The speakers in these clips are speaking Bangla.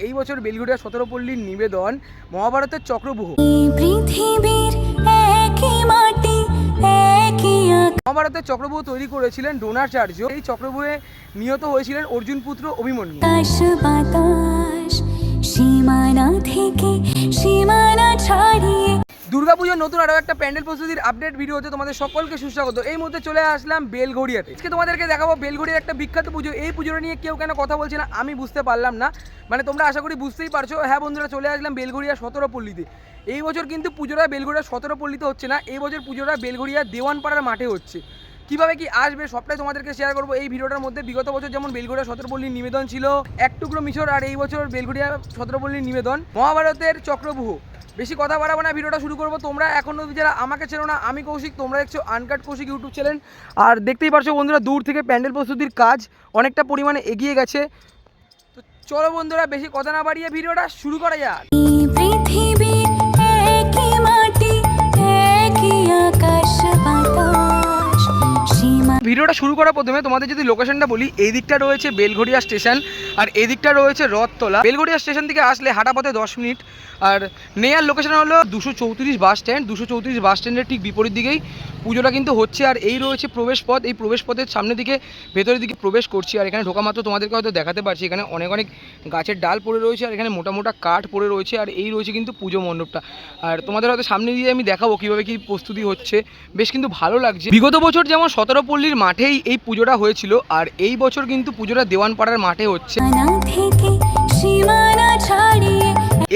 এই বছর বেলগুড়িয়া সতেরো পল্লীর নিবেদন মহাভারতের চক্রবুহ পৃথিবীর একই মাটি মহাভারতের চক্রবুহ তৈরি করেছিলেন ডোনাচার্য এই চক্রবুহে নিহত হয়েছিলেন অর্জুন পুত্র অভিমন্যু সীমানা থেকে সীমানা ছাড়িয়ে দুর্গাপুজোর নতুন আরও একটা প্যান্ডেল প্রস্তুতির আপডেট ভিডিওতে তোমাদের সকলকে সুস্বাগত। এই মুহূর্তে চলে আসলাম বেলঘড়িয়াতে। আজকে তোমাদেরকে দেখাবো বেলঘড়িয়ার একটা বিখ্যাত পুজো। এই পুজোটা নিয়ে কেউ কেন কথা বলছে না, আমি বুঝতে পারলাম না। মানে তোমরা আশা করি বুঝতেই পারছ। হ্যাঁ বন্ধুরা, চলে আসলাম বেলঘড়িয়া সতেরো পল্লীতে এই বছর কিন্তু পুজোটা বেলঘড়িয়া সতেরো পল্লীতে হচ্ছে না, এই বছর পুজোটা বেলঘড়িয়া দেওয়ানপাড়ার মাঠে হচ্ছে। কীভাবে কি আসবে সবটাই তোমাদেরকে শেয়ার করব। এই ভিডিওটার মধ্যে বিগত বছর যেমন বেলঘড়িয়া সতেরোপল্লীর নিবেদন ছিল এক টুকরো মিশর আর এই বছর বেলঘড়িয়া সতেরোপল্লীর নিবেদন। মহাভারতের চক্রবুহ বেশি কথা বাড়াবো না, ভিডিওটা শুরু করব। তোমরা এখন অবধি যারা আমাকে চেনো না, আমি কৌশিক, তোমরা দেখছ আনকাট কৌশিক ইউটিউব চ্যানেল আর দেখতেই পারছ বন্ধুরা, দূর থেকে প্যান্ডেল প্রস্তুতির কাজ অনেকটা পরিমাণে এগিয়ে গেছে। তো চলো বন্ধুরা, বেশি কথা না বাড়িয়ে ভিডিওটা শুরু করা যাক। ভিডিওটা শুরু করার প্রথমে তোমাদের যদি লোকেশনটা বলি এই দিকটা রয়েছে বেলঘড়িয়া স্টেশন আর এই দিকটা রয়েছে রথতলা। বেলঘড়িয়া স্টেশন থেকে আসলে হাঁটা পথে দশ মিনিট। আর নেয়ার লোকেশন হলো দুশো চৌত্রিশ বাস স্ট্যান্ড। দুশো চৌত্রিশ বাস স্ট্যান্ডের ঠিক বিপরীত দিকেই পুজোটা কিন্তু হচ্ছে। আর এই রয়েছে প্রবেশ পথ। এই প্রবেশ পথের সামনের দিকে, ভেতরের দিকে প্রবেশ করছি। আর এখানে ঢোকা মাত্র তোমাদেরকে হয়তো দেখাতে পারছি। এখানে অনেক অনেক গাছের ডাল পড়ে রয়েছে আর এখানে মোটা মোটা কাঠ পড়ে রয়েছে। আর এই রয়েছে কিন্তু পুজো মণ্ডপটা। আর তোমাদের হয়তো সামনে দিয়ে আমি দেখাবো কীভাবে কী প্রস্তুতি হচ্ছে। বেশ কিন্তু ভালো লাগছে। বিগত বছর যেমন সতেরো পল্লীর মাঠেই এই পুজোটা হয়েছিল আর এই বছর কিন্তু পুজোটা দেওয়ানপাড়ার মাঠে হচ্ছে।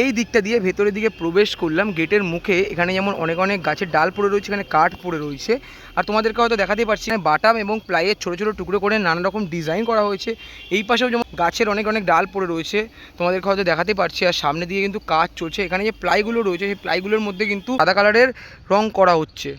এই দিকটা দিয়ে ভেতরের দিকে প্রবেশ করলাম গেটের মুখে। এখানে যেমন অনেক অনেক গাছের ডাল পড়ে রয়েছে এখানে কাঠ পড়ে রয়েছে। আর তোমাদেরকে হয়তো দেখাতে পারছি না বাটাম এবং প্লাইয়ের ছোটো ছোটো টুকরো করে নানা রকম ডিজাইন করা হয়েছে। এই পাশেও যেমন গাছের অনেক অনেক ডাল পড়ে রয়েছে তোমাদেরকে হয়তো দেখাতে পারছি। আর সামনে দিয়ে কিন্তু কাজ চলছে। এখানে যে প্লাইগুলো রয়েছে সেই প্লাইগুলোর মধ্যে কিন্তু সাদা কালারের রং করা হচ্ছে।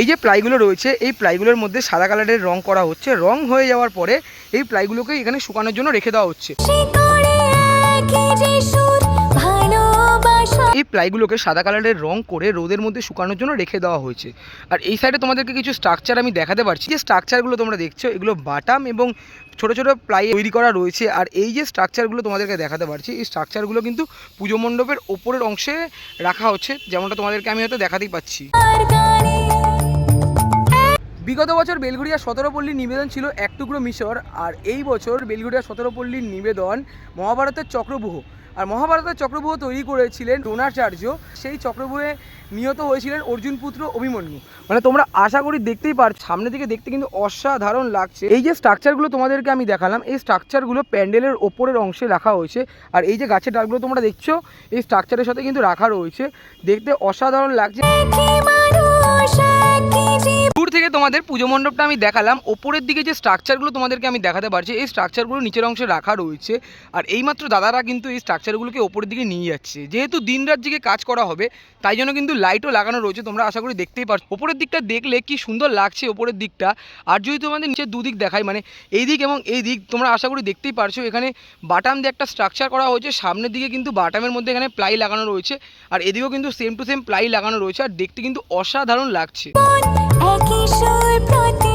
এই যে প্লাইগুলো রয়েছে, এই প্লাইগুলোর মধ্যে সাদা কালারের রং করা হচ্ছে। রং হয়ে যাওয়ার পরে এই প্লাইগুলোকে এখানে শুকানোর জন্য রেখে দেওয়া হচ্ছে। এই প্লাইগুলোকে সাদা কালারের রং করে রোদের মধ্যে শুকানোর জন্য রেখে দেওয়া হয়েছে। আর এই সাইডে তোমাদেরকে কিছু স্ট্রাকচার আমি দেখাতে পারছি। যে স্ট্রাকচারগুলো তোমরা দেখছ, এগুলো বাটাম এবং ছোট ছোট প্লাই তৈরি করা রয়েছে। আর এই যে স্ট্রাকচারগুলো তোমাদেরকে দেখাতে পারছি, এই স্ট্রাকচারগুলো কিন্তু পুজো মণ্ডপের ওপরের অংশে রাখা হচ্ছে, যেমনটা তোমাদেরকে আমি হয়তো দেখাতেই পাচ্ছি। বিগত বছর বেলঘড়িয়া সতেরো পল্লীর নিবেদন ছিল এক টুকরো মিশর, আর এই বছর বেলঘড়িয়া সতেরো পল্লীর নিবেদন মহাভারতের চক্রবুহ আর মহাভারতের চক্রবুহ তৈরি করেছিলেন দ্রোণাচার্য। সেই চক্রবুহে নিহত হয়েছিলেন অর্জুন পুত্র অভিমন্যু। মানে তোমরা আশা করি দেখতেই পার, সামনে থেকে দেখতে কিন্তু অসাধারণ লাগছে। এই যে স্ট্রাকচারগুলো তোমাদেরকে আমি দেখালাম, এই স্ট্রাকচারগুলো প্যান্ডেলের ওপরের অংশে রাখা হয়েছে। আর এই যে গাছের ডালগুলো তোমরা দেখছ, এই স্ট্রাকচারের সাথে কিন্তু রাখা রয়েছে। দেখতে অসাধারণ লাগছে। তোমাদের পুজো মণ্ডপটা আমি দেখালাম। ওপরের দিকে যে স্ট্রাকচারগুলো তোমাদেরকে আমি দেখাতে পারছি, এই স্ট্রাকচারগুলো নিচের অংশে রাখা রয়েছে। আর এইমাত্র দাদারা কিন্তু এই স্ট্রাকচারগুলোকে ওপরের দিকে নিয়ে যাচ্ছে। যেহেতু দিন রাত জেগে কাজ করা হবে, তাই জন্য কিন্তু লাইটও লাগানো রয়েছে, তোমরা আশা করি দেখতেই পারছ। ওপরের দিকটা দেখলে কি সুন্দর লাগছে ওপরের দিকটা। আর যদি তোমাদের নিচের দুদিক দেখায় মানে এই দিক এবং এই দিক, তোমরা আশা করি দেখতেই পারছ, এখানে বাটাম দিয়ে একটা স্ট্রাকচার করা হয়েছে। সামনের দিকে কিন্তু বাটামের মধ্যে এখানে প্লাই লাগানো রয়েছে। আর এদিকেও কিন্তু সেম টু সেম প্লাই লাগানো রয়েছে। আর দেখতে কিন্তু অসাধারণ লাগছে। সুর প্রতি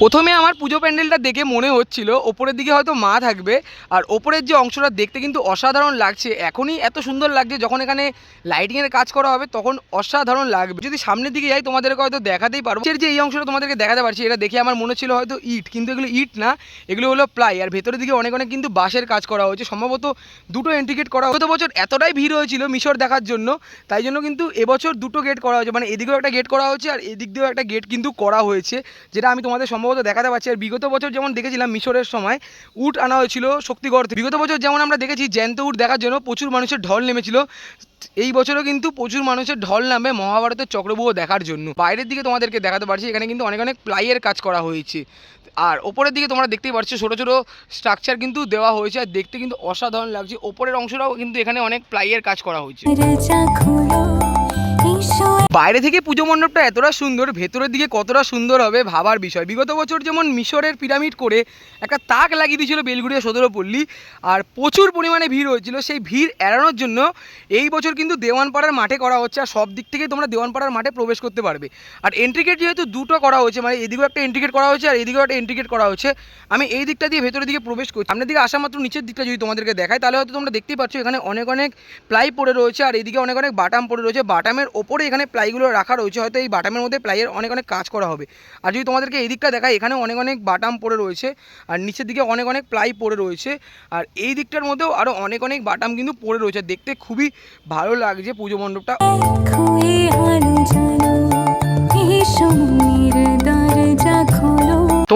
প্রথমে আমার পুজো প্যান্ডেলটা দেখে মনে হচ্ছিল, ওপরের দিকে হয়তো মা থাকবে, আর ওপরের যে অংশটা দেখতে কিন্তু অসাধারণ লাগছে। এখনই এত সুন্দর লাগছে, যখন এখানে লাইটিংয়ের কাজ করা হবে, তখন অসাধারণ লাগবে। যদি সামনের দিকে যাই, তোমাদেরকে হয়তো দেখাতেই পারব। এর যে এই অংশটা তোমাদেরকে দেখাতে পারছি, এটা দেখে আমার মনে ছিল হয়তো ইট, কিন্তু এগুলো ইট না, এগুলো হলো প্লাই। আর ভেতরের দিকে অনেক অনেক কিন্তু বাঁশের কাজ করা হয়েছে। সম্ভবত দুটো এন্ট্রিগেট করা গত বছর এতটাই ভিড় হয়েছিল মিশর দেখার জন্য, তাই জন্য কিন্তু এবছর দুটো গেট করা হয়েছে। মানে এদিকেও একটা গেট করা হয়েছে, আর এদিক দিয়েও একটা গেট কিন্তু করা হয়েছে, যেটা আমি তোমাদের সম্ভবত দেখাতে পারছি আর বিগত বছর যেমন দেখেছিলাম মিশরের সময়, উট আনা হয়েছিল শক্তিগড়। বিগত বছর যেমন আমরা দেখেছি, জ্যান্ত উট দেখার জন্য প্রচুর মানুষের ঢল নেমেছিল। এই বছরও কিন্তু প্রচুর মানুষের ঢল নামে মহাভারতের চক্রবুহ দেখার জন্য। বাইরের দিকে তোমাদেরকে দেখাতে পারছি, এখানে কিন্তু অনেক অনেক প্লাইয়ের কাজ করা হয়েছে। আর ওপরের দিকে তোমরা দেখতেই পাচ্ছ ছোটো ছোটো স্ট্রাকচার কিন্তু দেওয়া হয়েছে। আর দেখতে কিন্তু অসাধারণ লাগছে। ওপরের অংশটাও কিন্তু এখানে অনেক প্লাইয়ের কাজ করা হয়েছে। বাইরে থেকে পুজো মণ্ডপটা এতটা সুন্দর, ভেতরের দিকে কতটা সুন্দর হবে ভাবার বিষয়। বিগত বছর যেমন মিশরের পিরামিড করে একটা তাক লাগিয়ে দিয়েছিল বেলগুড়িয়া সদরপল্লী, আর প্রচুর পরিমাণে ভিড় হয়েছিল, সেই ভিড় এড়ানোর জন্য এই বছর কিন্তু দেওয়ানপাড়ার মাঠে করা হচ্ছে, আর সব দিক থেকেই তোমরা দেওয়ানপাড়ার মাঠে প্রবেশ করতে পারবে। আর এন্ট্রিকেট যেহেতু দুটো করা হয়েছে মানে এদিকেও একটা এন্ট্রিকেট করা হয়েছে, আর এদিকেও একটা এন্ট্রিকেট করা হয়েছে, আমি এই দিকটা দিয়ে ভেতরের দিকে প্রবেশ করছি। সামনের দিকে আসা মাত্র নিচের দিকটা যদি তোমাদেরকে দেখায় তাহলে হয়তো তোমরা দেখতেই পাচ্ছ এখানে অনেক অনেক প্লাই পড়ে রয়েছে, আর এদিকে অনেক অনেক বাটাম পড়ে রয়েছে, বাটামের ওপরে এখানে প্লাইগুলো রাখা রয়েছে, হয়তো এই বাটামের মধ্যে প্লাইয়ের অনেক অনেক কাজ করা হবে। আর যদি তোমাদেরকে এই দিকটা দেখায় এখানে অনেক অনেক বাটাম পড়ে রয়েছে, আর নিচের দিকে অনেক অনেক প্লাই পড়ে রয়েছে, আর এই দিকটার মধ্যেও আরও অনেক অনেক বাটাম কিন্তু পড়ে রয়েছে। দেখতে খুবই ভালো লাগছে পুজো মণ্ডপটা।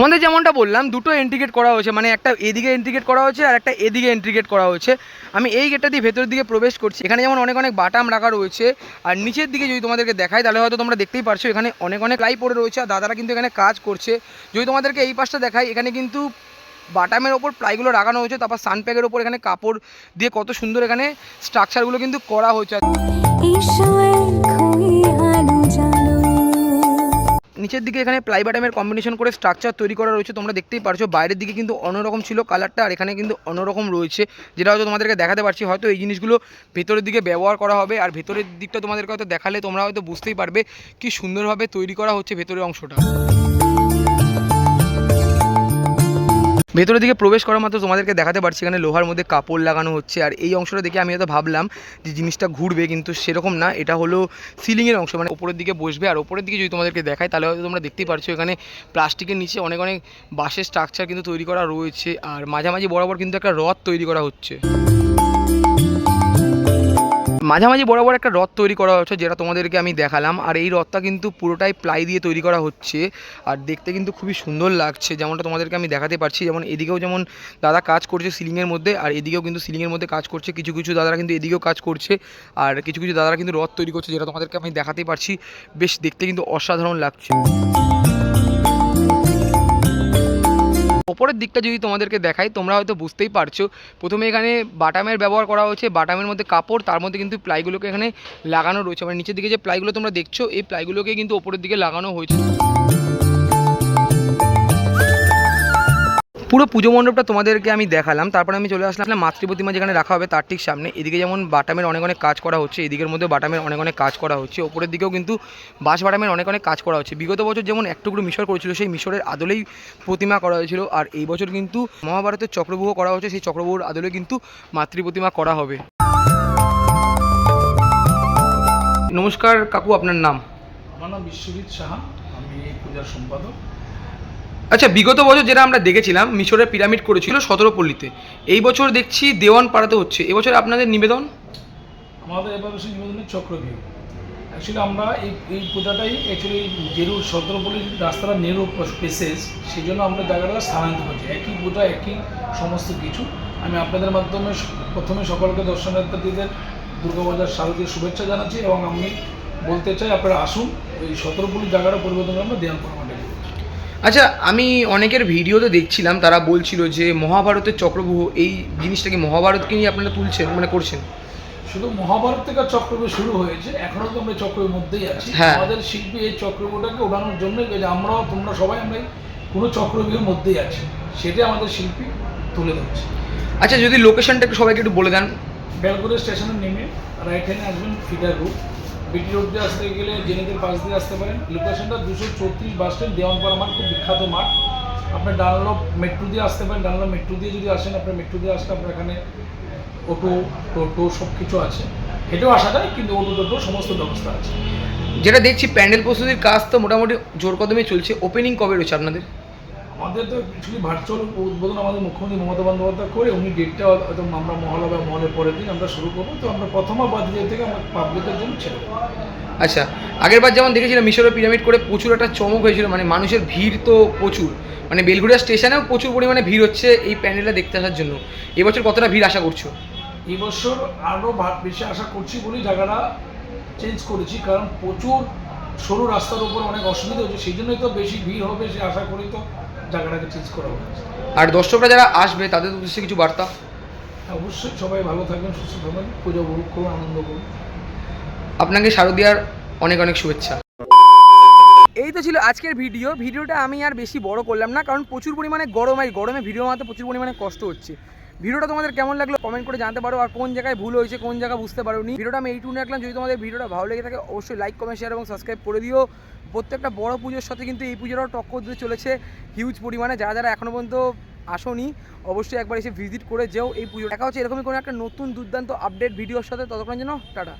তোমাদের যেমনটা বললাম, দুটো এন্ট্রিগেট করা হয়েছে মানে একটা এদিকে এন্ট্রিগেট করা হয়েছে আর একটা এদিকে এন্ট্রিগেট করা হয়েছে। আমি এই গেটটা দিয়ে ভেতরের দিকে প্রবেশ করছি, এখানে যেমন অনেক অনেক বাটাম রাখা রয়েছে, আর নিচের দিকে যদি তোমাদেরকে দেখায় তাহলে হয়তো তোমরা দেখতেই পারছ, এখানে অনেক অনেক লাই পড়ে রয়েছে, আর দাদারা কিন্তু এখানে কাজ করছে। যদি তোমাদেরকে এই পাশটা দেখাই, এখানে কিন্তু বাটামের ওপর প্লাইগুলো লাগানো হয়েছে, তারপর সানপ্যাকের ওপর এখানে কাপড় দিয়ে কত সুন্দর এখানে স্ট্রাকচারগুলো কিন্তু করা হয়েছে। নিচের দিকে এখানে প্লাই বাটামের কম্বিনেশন করে স্ট্রাকচার তৈরি করা রয়েছে, তোমরা দেখতেই পারছ। বাইরের দিকে কিন্তু অন্যরকম ছিল কালারটা আর এখানে কিন্তু অন্যরকম রয়েছে, যেটা হয়তো তোমাদেরকে দেখাতে পারছি। হয়তো এই জিনিসগুলো ভেতরের দিকে ব্যবহার করা হবে, আর ভেতরের দিকটা তোমাদেরকে হয়তো দেখালে তোমরা হয়তো বুঝতেই পারবে কি সুন্দরভাবে তৈরি করা হচ্ছে ভেতরের অংশটা। ভেতরের দিকে প্রবেশ করার মাত্র তোমাদেরকে দেখাতে পারছি, এখানে লোহার মধ্যে কাপড় লাগানো হচ্ছে। আর এই অংশটা দেখে আমি হয়তো ভাবলাম যে জিনিসটা ঘুরবে, কিন্তু সেরকম না। এটা হলো সিলিংয়ের অংশ মানে ওপরের দিকে বসবে। আর ওপরের দিকে যদি তোমাদেরকে দেখায় তাহলে হয়তো তোমরা দেখতেই পারছ, এখানে প্লাস্টিকের নিচে অনেক অনেক বাঁশের স্ট্রাকচার কিন্তু তৈরি করা রয়েছে। আর মাঝামাঝি বরাবর কিন্তু একটা রথ তৈরি করা হচ্ছে। মাঝামাঝি বড় বড় একটা রথ তৈরি করা হচ্ছে, যেটা তোমাদেরকে আমি দেখালাম। আর এই রথটা কিন্তু পুরোটাই প্লাই দিয়ে তৈরি করা হচ্ছে। আর দেখতে কিন্তু খুবই সুন্দর লাগছে, যেমনটা তোমাদেরকে আমি দেখাতে পারছি। যেমন এদিকেও যেমন দাদা কাজ করছে সিলিংয়ের মধ্যে, আর এদিকেও কিন্তু সিলিংয়ের মধ্যে কাজ করছে। কিছু কিছু দাদারা কিন্তু এদিকেও কাজ করছে, আর কিছু কিছু দাদারা কিন্তু রথ তৈরি করছে, যেটা তোমাদেরকে আমি দেখাতে পারছি। বেশ দেখতে কিন্তু অসাধারণ লাগছে। ওপরের দিকটা যদি তোমাদেরকে দেখাই, তোমরা হয়তো বুঝতেই পারছ। প্রথমে এখানে বাটামের ব্যবহার করা হয়েছে। বাটামের মধ্যে কাপড়, তার মধ্যে কিন্তু প্লাইগুলোকে এখানে লাগানো রয়েছে। মানে নিচের দিকে যে প্লাইগুলো তোমরা দেখছ, এই প্লাইগুলোকে কিন্তু ওপরের দিকে লাগানো হয়েছে। পুরো পুজো মণ্ডপটা তোমাদেরকে আমি দেখালাম। তারপরে আমি চলে আসলাম মাতৃ প্রতিমা যেখানে রাখা হবে তার ঠিক সামনে। এদিকে যেমন বাটামের অনেক অনেক কাজ করা হচ্ছে, এদিকের মধ্যে বাটামের অনেক অনেক কাজ করা হচ্ছে। ওপরের দিকেও কিন্তু বাঁশ বাটামের অনেক অনেক কাজ করা হচ্ছে। বিগত বছর যেমন এক টুকরো মিশর করেছিল, সেই মিশরের আদলেই প্রতিমা করা হয়েছিল। আর এই বছর কিন্তু মহাভারতের চক্রবুহ করা হচ্ছে, সেই চক্রবুহর আদলে কিন্তু মাতৃ প্রতিমা করা হবে। নমস্কার কাকু, আপনার নাম? আমার নাম বিশ্বজিৎ সাহা, আমি পূজার সম্পাদক। আচ্ছা বিগত বছর যেটা আমরা দেখেছিলাম, মিশরের পিরামিড করেছিল সতেরো পল্লীতে এই বছর দেখছি দেওয়ান পাড়াতে হচ্ছে। এবছর আপনাদের নিবেদন? আমাদের এবার হচ্ছে নিবেদনের চক্রভিউ অ্যাকচুয়ালি আমরা এই এই পূজাটাই অ্যাকচুয়ালি জেরুর সতেরোপল্লির রাস্তাটা নেরু পেসেস সেই জন্য আমরা জায়গাটা স্থানান্তর করছি। একই পূজা, একই সমস্ত কিছু। আমি আপনাদের মাধ্যমে প্রথমে সকলকে দর্শনার্থীদের দুর্গাপূজার শারদীয় শুভেচ্ছা জানাচ্ছি এবং আমি বলতে চাই, আপনারা আসুন, ওই সতেরোপল্লি জায়গাটা পরিবর্তন আমরা দেওয়ান করছি আচ্ছা আমি অনেকের ভিডিওতে দেখছিলাম তারা বলছিল যে মহাভারতের চক্রবুহ এই জিনিসটাকে মহাভারতকে নিয়ে আপনারা তুলছেন মানে করছেন। শুধু মহাভারত থেকে চক্রব্যূহ শুরু হয়েছে এখনও তো আমরা চক্রের মধ্যেই আছি। হ্যাঁ। আমাদের শিল্পী এই চক্রব্যূহটাকে ওঠানোর জন্য যে আমরাও তোমরা সবাই আমরা কোনো চক্রব্যূহের মধ্যেই আছি। সেটা আমাদের শিল্পী তুলে ধরছে। আচ্ছা যদি লোকেশনটা একটু সবাইকে একটু বলে দেন। বেলগুড়ি স্টেশনে নেমে রাইট হ্যান্ডে আসবেন ফিডার রুট। বিটি রোড দিয়ে আসতে গেলে জেনেদের পাশ দিয়ে আসতে পারেন। লোকেশনটা দুশো চৌত্রিশ বাস স্ট্যান্ড দেওয়ানপাড়া মাঠ, খুব বিখ্যাত মাঠ। আপনার ডানলপ মেট্রো দিয়ে আসতে পারেন। ডানলপ মেট্রো দিয়ে যদি আসেন আপনার মেট্রো দিয়ে আসলে আপনার এখানে অটো টোটো সব কিছু আছে। হেঁটেও আসা যায়, কিন্তু অটো টোটো সমস্ত ব্যবস্থা আছে। যেটা দেখছি, প্যান্ডেল প্রস্তুতির কাজ তো মোটামুটি জোর কদমে চলছে। ওপেনিং কবে রয়েছে আপনাদের? আমাদের তো অ্যাকচুয়ালি ভার্চুয়াল উদ্বোধন আমাদের মুখ্যমন্ত্রী মমতা বন্দ্যোপাধ্যায় করে উনি ডেটটা হয়তো আমরা মহলা বা মহলের পরের দিন আমরা শুরু করব। তো আমরা প্রথমবার বাদিয়ে থেকে আমরা পাবলিকের জন্য ছেড়ে দেবো। আচ্ছা আগেরবার যেমন দেখেছিলাম মিশরের পিরামিড করে প্রচুর একটা চমক হয়েছিল মানে মানুষের ভিড় তো প্রচুর। মানে বেলগুড়িয়া স্টেশনেও প্রচুর পরিমাণে ভিড় হচ্ছে এই প্যান্ডেলটা দেখতে আসার জন্য। এবছর কতটা ভিড় আশা করছ? এবছর আরও বেশি আশা করছি বলি জায়গাটা চেঞ্জ করেছি কারণ প্রচুর সরু রাস্তার উপর অনেক অসুবিধা হচ্ছে সেই জন্যই তো বেশি ভিড় হবে সে আশা করি তো। জায়গাটাকে চেঞ্জ করা হয়েছে আর দর্শকরা যারা আসবে তাদের উদ্দেশ্যে কিছু বার্তা? অবশ্যই সবাই ভালো থাকবেন সুস্থ থাকবেন পুজো উপভোগ করুন আনন্দ করুন। আপনাকে শারদিয়ার অনেক অনেক শুভেচ্ছা। এই তো ছিল আজকের ভিডিও। ভিডিওটা আমি আর বেশি বড় করলাম না কারণ প্রচুর পরিমাণে গরম আর এই গরমে ভিডিও বানাতে প্রচুর পরিমাণে কষ্ট হচ্ছে। ভিডিওটা তোমাদের কেমন লাগল কমেন্ট করে জানতে পারো, আর কোন জায়গায় ভুল হয়েছে, কোন জায়গায় বুঝতে পারো নি ভিডিওটা আমি এইটুকু রাখলাম, যদি তোমাদের ভিডিওটা ভালো লেগে থাকে, অবশ্যই লাইক কমেন্ট শেয়ার এবং সাবস্ক্রাইব করে দিও। প্রত্যেকটা বড় পুজোর সাথে কিন্তু এই পুজোটাও টক্কর দিতে চলেছে হিউজ পরিমাণে। যারা যারা এখনও পর্যন্ত আসোনি, অবশ্যই একবার এসে ভিজিট করে যেও এই পুজো দেখা হচ্ছে এরকমই কোনো একটা নতুন দুর্দান্ত আপডেট ভিডিওর সাথে। ততক্ষণ যেন টাটা।